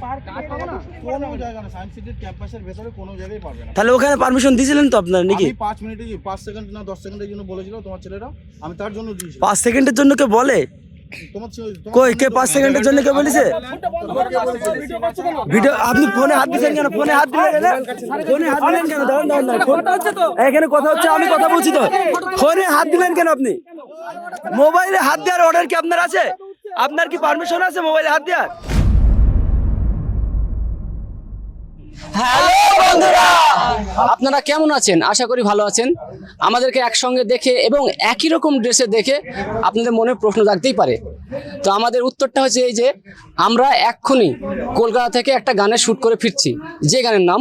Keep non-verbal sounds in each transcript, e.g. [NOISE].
কোনো জায়গা না সায়েন্স সিটির ক্যাম্পাসের ভেতরে কোনো জায়গায় পারবে না। তাহলে ওখানে পারমিশন দিয়েছিলেন তো আপনার নাকি? আমি পাঁচ মিনিটে পাঁচ সেকেন্ড না দশ সেকেন্ডের জন্য বলেছিল তোমার ছেলেরা আমি তার জন্য দিয়েছি পাঁচ সেকেন্ডের জন্য কে বলে? কই কে পাঁচ সেকেন্ডের জন্য কে বলেছে? ভিডিও আপনি ফোনে হাত দিলেন কেন? ফোনে হাত দিলেন কেন? ফোনে হাত দিলেন কেন? দাঁড়ান দাঁড়ান দাঁড়ান। এখানে কথা হচ্ছে আমি কথা বলছি তো। ফোনে হাত দিলেন কেন আপনি? মোবাইলে হাত দেওয়ার অর্ডার কি আপনার আছে? আপনার কি পারমিশন আছে মোবাইলে হাত দেওয়ার? আপনারা কেমন আছেন? আশা করি ভালো আছেন। আমাদেরকে একসঙ্গে দেখে এবং একই রকম ড্রেসে দেখে আপনাদের মনে প্রশ্ন জাগতেই পারে। তো আমাদের উত্তরটা হচ্ছে এই যে, আমরা এক্ষুনি কলকাতা থেকে একটা গানের শ্যুট করে ফিরছি। যে গানের নাম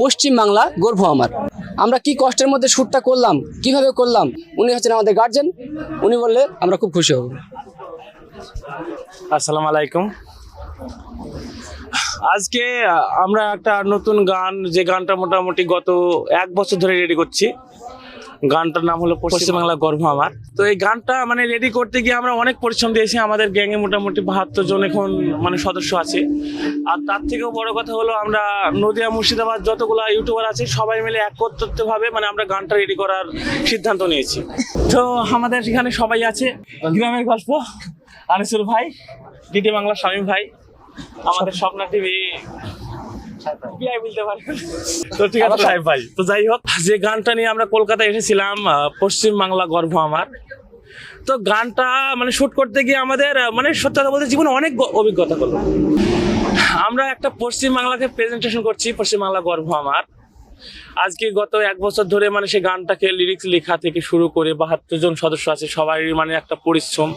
পশ্চিম বাংলা গর্ভ আমার। আমরা কি কষ্টের মধ্যে শ্যুটটা করলাম, কীভাবে করলাম, উনি হচ্ছেন আমাদের গার্জেন উনি বললে আমরা খুব খুশি হব। আসসালামু আলাইকুম। আজকে আমরা একটা নতুন গান যে গানটা মোটামুটি গত এক বছর ধরে রেডি করছি। গানটার নাম হলো পশ্চিমবাংলা গর্ভ আমার। তো এই গানটা মানে রেডি করতে গিয়ে আমরা অনেক পরিশ্রম দিয়েছি। আমাদের গ্যাংয়ে মোটামুটি বাহাত্তর জন এখন মানে সদস্য আছে। আর তার থেকেও বড় কথা হলো আমরা নদিয়া মুর্শিদাবাদ যতগুলো ইউটিউবার আছে সবাই মিলে একত্রিতভাবে মানে আমরা গানটা রেডি করার সিদ্ধান্ত নিয়েছি। তো আমাদের এখানে সবাই আছে। গ্রামের গল্প আনিসুল ভাই দিদি বাংলা স্বামী ভাই। আমাদের স্বপ্না টিভি। পিআই বলতে তো ঠিক আছে। সাহেব ভাই। তো যাই হোক যে গানটা নিয়ে আমরা কলকাতায় এসেছিলাম পশ্চিম বাংলা গর্ভ আমার। তো গানটা মানে শুট করতে গিয়ে আমাদের মানে সত্যি কথা বলতে জীবনে অনেক অভিজ্ঞতা হলো আমরা একটা পশ্চিম বাংলাকে প্রেজেন্টেশন করছি পশ্চিম বাংলা গর্ভ আমার। আজকে গত এক বছর ধরে মানে সেই গানটাকে লিরিক্স লেখা থেকে শুরু করে বাহাত্তর জন সদস্য আছে সবাই মানে একটা পরিশ্রম।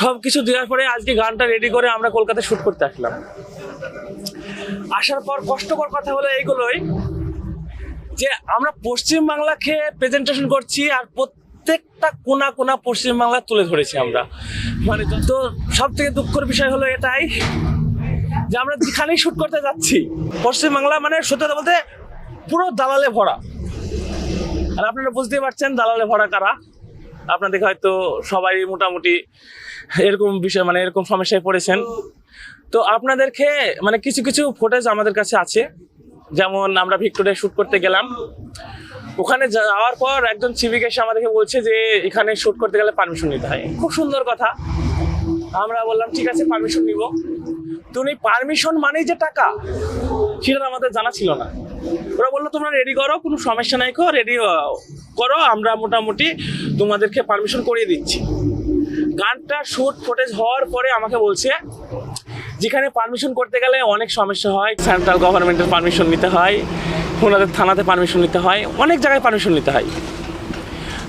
সব কিছু দেওয়ার পরে আজকে গানটা রেডি করে আমরা কলকাতায় শুট করতে আসলাম। আসার পর কষ্টকর কথা হলো এইগুলোই যে আমরা পশ্চিম বাংলাকে প্রেজেন্টেশন করছি আর প্রত্যেকটা কোনা কোনা পশ্চিম বাংলা তুলে ধরেছি আমরা। মানে তো সব থেকে দুঃখের বিষয় হলো এটাই যে আমরা যেখানেই শুট করতে যাচ্ছি পশ্চিম বাংলা মানে সত্যি বলতে পুরো দালালে ভরা। আর আপনারা বুঝতেই পারছেন দালালে ভরা কারা? আপনাদের হয়তো সবাই মোটামুটি এরকম বিষয় মানে এরকম সমস্যায় পড়েছেন। তো আপনাদেরকে মানে কিছু কিছু ফুটেজ আমাদের কাছে আছে। যেমন আমরা ভিক্টোরিয়া শ্যুট করতে গেলাম। ওখানে যাওয়ার পর একজন সিভিক এসে আমাদেরকে বলছে যে, এখানে শ্যুট করতে গেলে পারমিশন নিতে হয়। খুব সুন্দর কথা। আমরা বললাম, ঠিক আছে পারমিশন নিব। তো উনি পারমিশন মানেই যে টাকা, সেটা আমাদের জানা ছিল না। ওরা বলল, তোমরা রেডি করো, কোনো সমস্যা নাই কো রেডি করো, আমরা মোটামুটি তোমাদেরকে পারমিশন করিয়ে দিচ্ছি। গানটা শুট ফুটেজ হওয়ার পরে আমাকে বলছে, যেখানে পারমিশন করতে গেলে অনেক সমস্যা হয় সেন্ট্রাল গভর্নমেন্টের পারমিশন নিতে হয়, ওনাদের থানাতে পারমিশন নিতে হয়, অনেক জায়গায় পারমিশন নিতে হয়।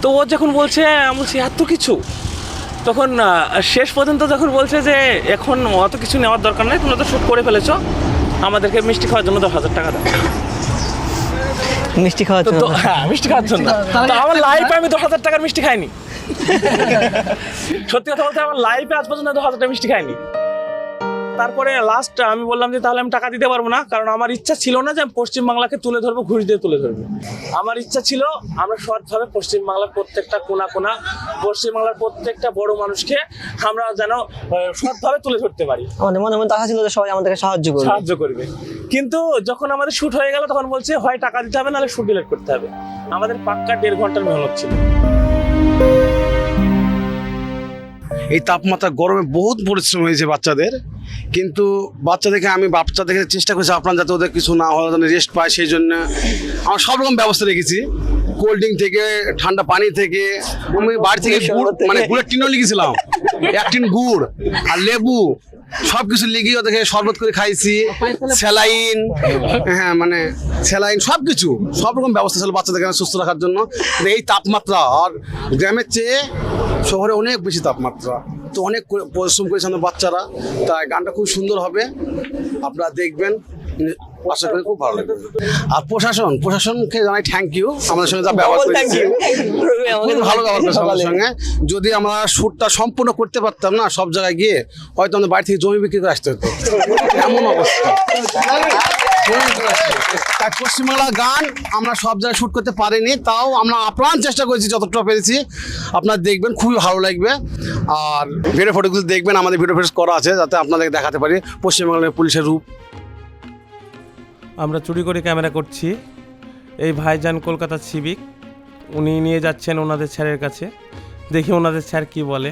তো ও যখন বলছে, আমি বলছি, এত কিছু? তখন শেষ পর্যন্ত যখন বলছে যে, এখন অত কিছু নেওয়ার দরকার নেই, তোমরা তো শ্যুট করে ফেলেছো, আমাদেরকে মিষ্টি খাওয়ার জন্য দশ হাজার টাকা দাও। মিষ্টি খাওয়ার তো তো- হ্যাঁ মিষ্টি খাওয়ার জন্য। তো আমার লাইফে আমি দশ হাজার টাকার মিষ্টি খাইনি। [LAUGHS] সত্যি কথা বলতে আমার লাইফে আজ পর্যন্ত দশ হাজার টাকা মিষ্টি খাইনি। তারপরে লাস্ট আমি বললাম যে তাহলে আমি টাকা দিতে পারব না কারণ আমার ইচ্ছা ছিল না যে আমি পশ্চিমবাংলাকে তুলে ধরবো ঘুষ দিয়ে তুলে ধরবো। আমার ইচ্ছা ছিল আমরা সৎভাবে পশ্চিমবাংলার প্রত্যেকটা কোনা কোনা পশ্চিমবাংলার প্রত্যেকটা বড় মানুষকে আমরা যেন সৎভাবে তুলে ধরতে পারি। আমাদের মনে মনে আশা ছিল যে সবাই আমাদেরকে সাহায্য করবে। সাহায্য করবে। কিন্তু যখন আমাদের শুট হয়ে গেল তখন বলছে হয় টাকা দিতে হবে নাহলে শুট ডিলেট করতে হবে। আমাদের পাক্কা দেড় ঘণ্টার মেহনত ছিল। এই তাপমাত্রা গরমে বহুত পরিশ্রম হয়েছে বাচ্চাদের। কিন্তু বাচ্চাদেরকে আমি বাচ্চা দেখে চেষ্টা করছি আপনার যাতে ওদের কিছু না হয় যেন রেস্ট পায় সেই জন্য আমরা সব রকম ব্যবস্থা রেখেছি। কোল্ড ড্রিঙ্ক থেকে ঠান্ডা পানি থেকে আমি বাড়ি থেকে গুড় মানে গুড়ের টিনও লিখেছিলাম। এক টিন গুড় আর লেবু সব কিছু লিখিয়ে ওদেরকে শরবত করে খাইছি। স্যালাইন হ্যাঁ মানে স্যালাইন সব কিছু সব রকম ব্যবস্থা ছিল বাচ্চাদেরকে সুস্থ রাখার জন্য। এই তাপমাত্রা আর গ্রামের চেয়ে শহরে অনেক বেশি তাপমাত্রা। তো অনেক পরিশ্রম করেছে আমাদের বাচ্চারা। তাই গানটা খুব সুন্দর হবে। আপনারা দেখবেন। আশা করি খুব ভালো লাগবে। আর প্রশাসন প্রশাসনকে জানাই থ্যাংক ইউ আমাদের সঙ্গে যা ব্যবহার করেছে খুব ভালো ব্যবহার করেছে আমাদের সঙ্গে। যদি আমরা শ্যুটটা সম্পূর্ণ করতে পারতাম না সব জায়গায় গিয়ে হয়তো আমাদের বাড়ি থেকে জমি বিক্রি করে আসতে হতো। এমন অবস্থা। তাই পশ্চিমবাংলা গান আমরা সব জায়গায় শ্যুট করতে পারিনি, তাও আমরা আপ্রাণ চেষ্টা করেছি যতটা পেরেছি আপনারা দেখবেন, খুবই ভালো লাগবে। আর ভিডিও ফটোগুলো দেখবেন, আমাদের ভিডিও ফটো করা আছে, যাতে আপনাদের দেখাতে পারি। পশ্চিমবাংলার পুলিশের রূপ। আমরা চুরি করে ক্যামেরা করছি। এই ভাইজান কলকাতার সিভিক উনি নিয়ে যাচ্ছেন ওনাদের স্যারের কাছে। দেখি ওনাদের স্যার কি বলে।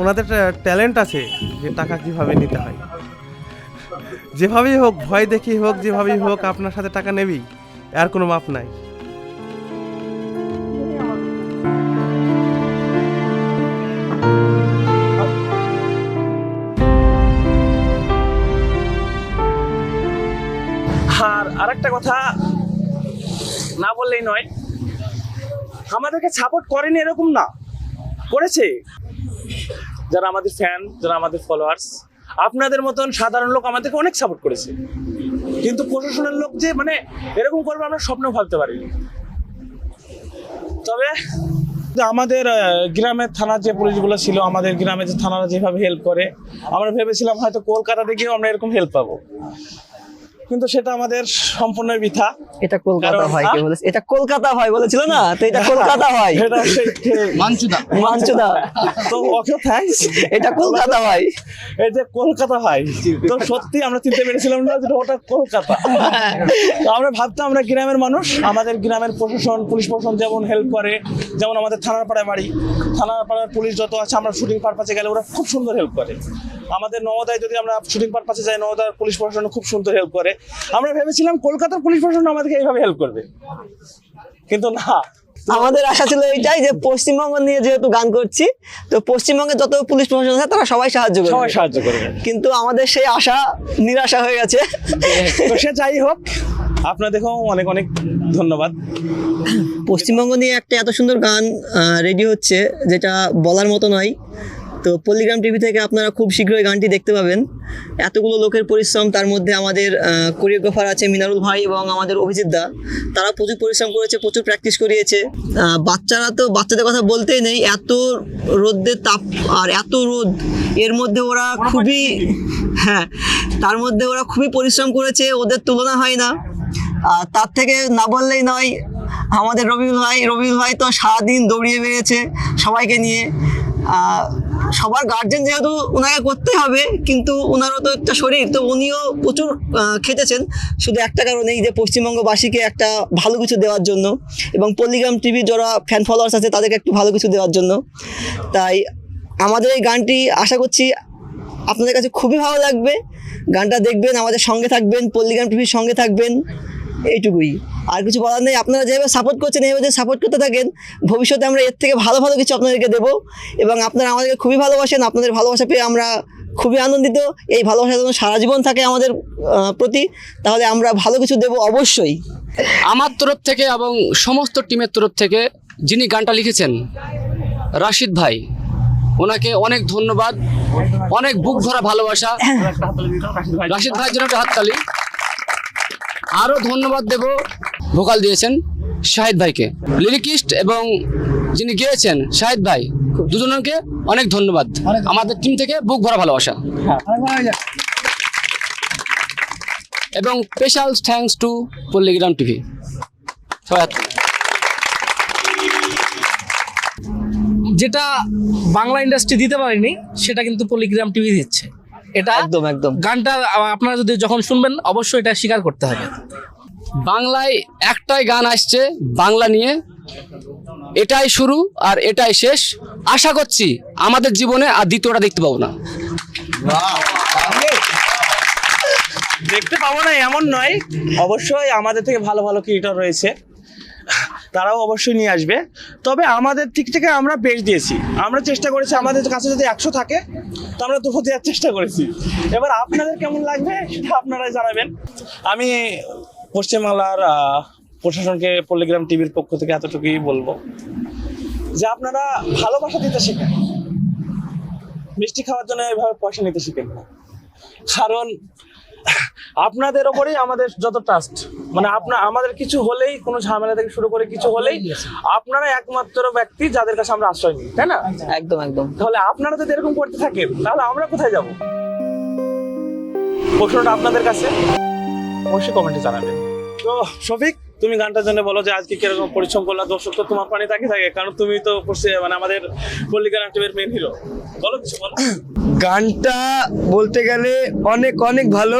ওনাদের ট্যালেন্ট আছে যে টাকা কীভাবে নিতে হয়। যেভাবেই হোক, ভয় দেখি হোক, যেভাবেই হোক, আপনার সাথে টাকা নেবেই, আর কোনো মাপ নাই। আর আরেকটা কথা, না বললেই নয়, আমাদেরকে সাপোর্ট করেনি এরকম না। করেছে? যারা আমাদের ফ্যান যারা আমাদের ফলোয়ার্স আপনাদের মতন সাধারণ লোক আমাদেরকে অনেক সাপোর্ট করেছে। কিন্তু প্রশাসনের লোক যে মানে এরকম করবে আমরা স্বপ্নেও ভাবতে পারিনি। তবে আমাদের গ্রামের থানার যে পুলিশগুলো ছিল, আমাদের গ্রামে যে থানারা যেভাবে হেল্প করে, আমরা ভেবেছিলাম হয়তো কলকাতাতে গিয়েও আমরা এরকম হেল্প পাবো। কিন্তু সেটা আমাদের সম্পূর্ণ বৃথা এটা কলকাতা হয় কে বলেছে? এটা কলকাতা হয় বলেছিল না? তো এটা কলকাতা হয়। এটা সেই- [LAUGHS] মানচুদা। মাঞ্চুদা তো ওকে থ্যাঙ্কস এটা কলকাতা হয়। এই যে কলকাতা ভাই তো সত্যি আমরা চিনতে পেরেছিলাম না যে ওটা কলকাতা। তো আমরা ভাবতাম আমরা গ্রামের মানুষ আমাদের গ্রামের প্রশাসন পুলিশ প্রশাসন যেমন হেল্প করে যেমন আমাদের থানার পাড়ায় বাড়ি থানার পাড়ার পুলিশ যত আছে আমরা শুটিং পারপাসে গেলে ওরা খুব সুন্দর হেল্প করে। আমাদের নওদায় যদি আমরা শুটিং পারপাসে যাই নওদার পুলিশ প্রশাসন খুব সুন্দর হেল্প করে। আমরা ভেবেছিলাম কলকাতার পুলিশ প্রশাসন আমাদেরকে এইভাবে হেল্প করবে। কিন্তু না। আমাদের আশা ছিল এইটাই যে পশ্চিমবঙ্গ নিয়ে যেহেতু গান করছি তো পশ্চিমবঙ্গে যত পুলিশ প্রশাসন আছে তারা সবাই সাহায্য সবাই সাহায্য করবে। কিন্তু আমাদের সেই আশা নিরাশা হয়ে গেছে। তো সে যাই হোক আপনাদেরকেও অনেক অনেক ধন্যবাদ। পশ্চিমবঙ্গ নিয়ে একটা এত সুন্দর গান রেডি হচ্ছে যেটা বলার মতো নয়। তো পল্লিগ্রাম টিভি থেকে আপনারা খুব শীঘ্রই গানটি দেখতে পাবেন। এতগুলো লোকের পরিশ্রম তার মধ্যে আমাদের কোরিওগ্রাফার আছে মিনারুল ভাই এবং আমাদের অভিজিৎ দা। তারা প্রচুর পরিশ্রম করেছে প্রচুর প্র্যাকটিস করিয়েছে। বাচ্চারা তো বাচ্চাদের কথা বলতেই নেই এত রোদ্রের তাপ আর এত রোদ এর মধ্যে ওরা খুবই হ্যাঁ তার মধ্যে ওরা খুবই পরিশ্রম করেছে ওদের তুলনা হয় না। আর তার থেকে না বললেই নয় আমাদের রবিউল ভাই রবিউল ভাই তো সারাদিন দৌড়িয়ে বেরিয়েছে সবাইকে নিয়ে। সবার গার্জেন যেহেতু ওনাকে করতে হবে, কিন্তু ওনারও তো একটা শরীর, তো উনিও প্রচুর খেটেছেন। শুধু একটা কারণেই যে পশ্চিমবঙ্গবাসীকে একটা ভালো কিছু দেওয়ার জন্য এবং পল্লিগ্রাম টিভি যারা ফ্যান ফলোয়ার্স আছে, তাদেরকে একটু ভালো কিছু দেওয়ার জন্য। তাই আমাদের এই গানটি আশা করছি আপনাদের কাছে খুবই ভালো লাগবে। গানটা দেখবেন, আমাদের সঙ্গে থাকবেন, পল্লিগ্রাম টিভির সঙ্গে থাকবেন। এইটুকুই। আর কিছু বলার নেই আপনারা যেভাবে সাপোর্ট করছেন এইভাবে সাপোর্ট করতে থাকেন ভবিষ্যতে আমরা এর থেকে ভালো ভালো কিছু আপনাদেরকে দেবো। এবং আপনারা আমাদেরকে খুবই ভালোবাসেন আপনাদের ভালোবাসা পেয়ে আমরা খুবই আনন্দিত। এই ভালোবাসা যেন সারা জীবন থাকে আমাদের প্রতি। তাহলে আমরা ভালো কিছু দেবো অবশ্যই। আমার তরফ থেকে এবং সমস্ত টিমের তরফ থেকে যিনি গানটা লিখেছেন রাশিদ ভাই ওনাকে অনেক ধন্যবাদ অনেক বুক ভরা ভালোবাসা। [LAUGHS] রাশিদ ভাইয়ের জন্য একটা হাততালি। আরও ধন্যবাদ দেব ভোকাল দিয়েছেন শাহিদ ভাইকে। লিরিকিস্ট এবং যিনি গিয়েছেন, শাহিদ ভাই, দুজনকে অনেক ধন্যবাদ। আমাদের টিম থেকে বুক ভরা ভালোবাসা। এবং special thanks to Palligram TV যেটা বাংলা ইন্ডাস্ট্রি দিতে পারেনি, সেটা কিন্তু পলিগ্রাম টিভি দিচ্ছে। এটা একদম একদম। গানটা আপনারা যদি যখন শুনবেন অবশ্যই এটা স্বীকার করতে হবে। বাংলায় একটাই গান আসছে বাংলা নিয়ে। এটাই শুরু আর এটাই শেষ। আশা করছি আমাদের জীবনে আর দ্বিতীয়টা দেখতে পাবো না। দেখতে পাবো না এমন নয়। অবশ্যই আমাদের থেকে ভালো ভালো ক্রিয়েটর রয়েছে। তারাও অবশ্যই নিয়ে আসবে। তবে আমাদের দিক থেকে আমরা বেশ দিয়েছি। আমরা চেষ্টা করেছি, আমাদের কাছে যদি একশো থাকে, তো আমরা দুশো দেওয়ার চেষ্টা করেছি। এবার আপনাদের কেমন লাগবে সেটা আপনারাই জানাবেন। আমি পশ্চিমবাংলার প্রশাসনকে পল্লিগ্রাম টিভির পক্ষ থেকে এতটুকুই বলব যে আপনারা ভালোবাসা দিতে শেখেন। মিষ্টি খাওয়ার জন্য এভাবে পয়সা নিতে শিখেন না। কারণ আপনাদের ওপরেই আমাদের যত ট্রাস্ট মানে আপনার আমাদের কিছু হলেই কোনো ঝামেলা থেকে শুরু করে কিছু হলেই আপনারা একমাত্র ব্যক্তি যাদের কাছে আমরা আশ্রয় নিই তাই না? একদম একদম। তাহলে আপনারা যদি এরকম করতে থাকেন তাহলে আমরা কোথায় যাব? প্রশ্নটা আপনাদের কাছে অবশ্যই কমেন্টে জানাবেন। তো শফিক তুমি গানটার জন্য বলো যে আজকে কীরকম পরিশ্রম করলা? দর্শক তো তোমার পানি তাকে থাকে কারণ তুমি তো মানে আমাদের পল্লিকা নাট্যমের মেন হিরো বলো কিছু বলো। গানটা বলতে গেলে অনেক অনেক ভালো।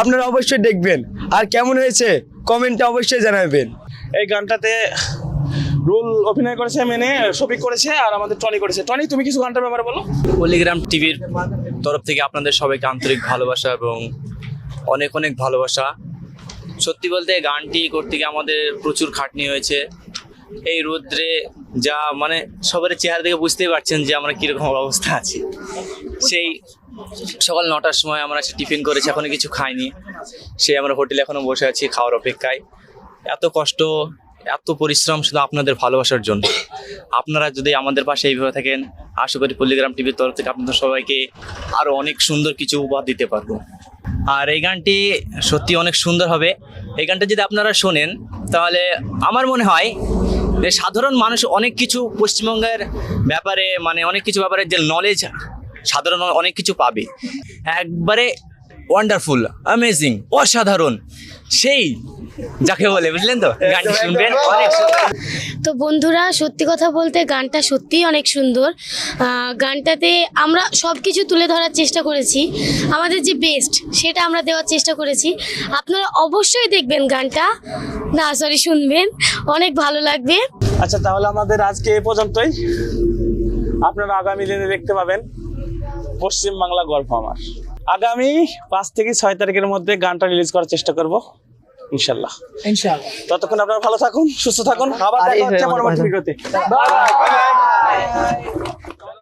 আপনারা অবশ্যই দেখবেন। আর কেমন হয়েছে কমেন্টে অবশ্যই জানাবেন। এই গানটাতে রুল অভিনয় করেছে মেনে শফিক করেছে আর আমাদের টনি করেছে। টনি তুমি কিছু গানটার ব্যাপারে বলো? পলিগ্রাম টিভির তরফ থেকে আপনাদের সবাইকে আন্তরিক ভালোবাসা এবং অনেক অনেক ভালোবাসা। সত্যি বলতে গানটি করতে গিয়ে আমাদের প্রচুর খাটনি হয়েছে। এই রৌদ্রে যা মানে সবার চেহারা দেখে বুঝতেই পারছেন যে আমরা কীরকম অবস্থা আছি। সেই সকাল নটার সময় আমরা সে টিফিন করেছি, এখনও কিছু খাইনি। সে আমরা হোটেলে এখনও বসে আছি খাওয়ার অপেক্ষায়। এত কষ্ট, এত পরিশ্রম শুধু আপনাদের ভালোবাসার জন্য। আপনারা যদি আমাদের পাশে এইভাবে থাকেন, আশা করি পল্লিগ্রাম টিভির তরফ থেকে আপনাদের সবাইকে আরও অনেক সুন্দর কিছু উপহার দিতে পারব। আর এই গানটি সত্যি অনেক সুন্দর হবে। এই গানটা যদি আপনারা শোনেন, তাহলে আমার মনে হয় যে সাধারণ মানুষ অনেক কিছু পশ্চিমবঙ্গের ব্যাপারে মানে অনেক কিছু ব্যাপারে যে নলেজ সাধারণ অনেক কিছু পাবে। একবারে ওয়ান্ডারফুল অ্যামেজিং অসাধারণ। সেই যাকে বলে বুঝলেন তো? গানটি শুনবেন অনেক তো বন্ধুরা সত্যি কথা বলতে গানটা সত্যিই অনেক সুন্দর। গানটাতে আমরা সব কিছু তুলে ধরার চেষ্টা করেছি। আমাদের যে বেস্ট সেটা আমরা দেওয়ার চেষ্টা করেছি। আপনারা অবশ্যই দেখবেন গানটা। না সরি শুনবেন। অনেক ভালো লাগবে। আচ্ছা তাহলে আমাদের আজকে এ পর্যন্তই। আপনারা আগামী দিনে দেখতে পাবেন পশ্চিম বাংলা গল্প আমার। আগামী পাঁচ থেকে ছয় তারিখের মধ্যে গানটা রিলিজ করার চেষ্টা করব। ইনশাল্লাহ ইনশাল্লাহ ততক্ষণ আপনারা ভালো থাকুন সুস্থ থাকুন। আবার দেখা হচ্ছে পরবর্তী। ভিডিওতে।